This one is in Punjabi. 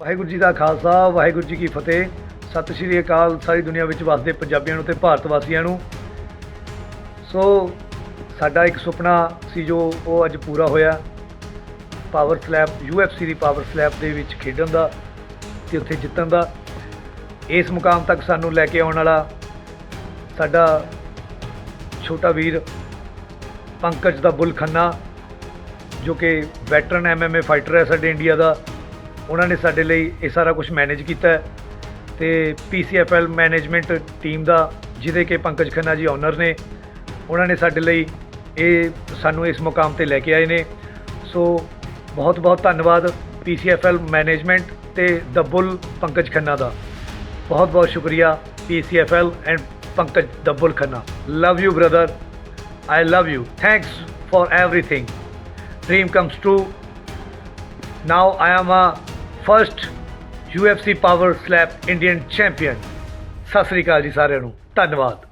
ਵਾਹਿਗੁਰੂ ਜੀ ਦਾ ਖਾਲਸਾ, ਵਾਹਿਗੁਰੂ ਜੀ ਕੀ ਫਤਿਹ। ਸਤਿ ਸ਼੍ਰੀ ਅਕਾਲ, ਸਾਰੀ ਦੁਨੀਆ ਵਿੱਚ ਵਸਦੇ ਪੰਜਾਬੀਆਂ ਨੂੰ ਤੇ ਭਾਰਤ ਵਾਸੀਆਂ ਨੂੰ। ਸੋ, ਸਾਡਾ ਇੱਕ ਸੁਪਨਾ ਸੀ ਜੋ ਉਹ ਅੱਜ ਪੂਰਾ ਹੋਇਆ। ਪਾਵਰ ਸਲੈਬ UFC ਦੀ ਪਾਵਰ ਸਲੈਬ ਦੇ ਵਿੱਚ ਖੇਡਣ ਦਾ ਤੇ ਉੱਥੇ ਜਿੱਤਣ ਦਾ। ਇਸ ਮੁਕਾਮ ਤੱਕ ਸਾਨੂੰ ਲੈ ਕੇ ਆਉਣ ਵਾਲਾ ਸਾਡਾ ਛੋਟਾ ਵੀਰ ਪੰਕਜ ਦਾ ਬੁੱਲ ਖੰਨਾ ਜੋ ਕਿ ਵੈਟਰਨ ਐਮਐਮਏ ਫਾਈਟਰ ਹੈ ਸਾਡੇ ਇੰਡੀਆ ਦਾ। ਉਹਨਾਂ ਨੇ ਸਾਡੇ ਲਈ ਇਹ ਸਾਰਾ ਕੁਝ ਮੈਨੇਜ ਕੀਤਾ ਹੈ ਤੇ ਪੀਸੀਐਫਐਲ ਮੈਨੇਜਮੈਂਟ ਟੀਮ ਦਾ, ਜਿਹਦੇ ਕਿ ਪੰਕਜ ਖੰਨਾ ਜੀ ਓਨਰ ਨੇ, ਉਹਨਾਂ ਨੇ ਸਾਡੇ ਲਈ ਇਹ ਸਾਨੂੰ ਇਸ ਮੁਕਾਮ ਤੇ ਲੈ ਕੇ ਆਏ ਨੇ। ਸੋ ਬਹੁਤ ਬਹੁਤ ਧੰਨਵਾਦ ਪੀਸੀਐਫਐਲ ਮੈਨੇਜਮੈਂਟ ਤੇ ਦ ਪੰਕਜ ਖੰਨਾ ਦਾ। ਬਹੁਤ ਬਹੁਤ ਸ਼ੁਕਰੀਆ PCFL and Pankaj the Khanna. Love you brother I love you thanks for everything. Dream comes true. Now I am a first UFC power slap Indian champion ਸਤਿ ਸ੍ਰੀ ਅਕਾਲ ਜੀ ਸਾਰਿਆਂ ਨੂੰ ਧੰਨਵਾਦ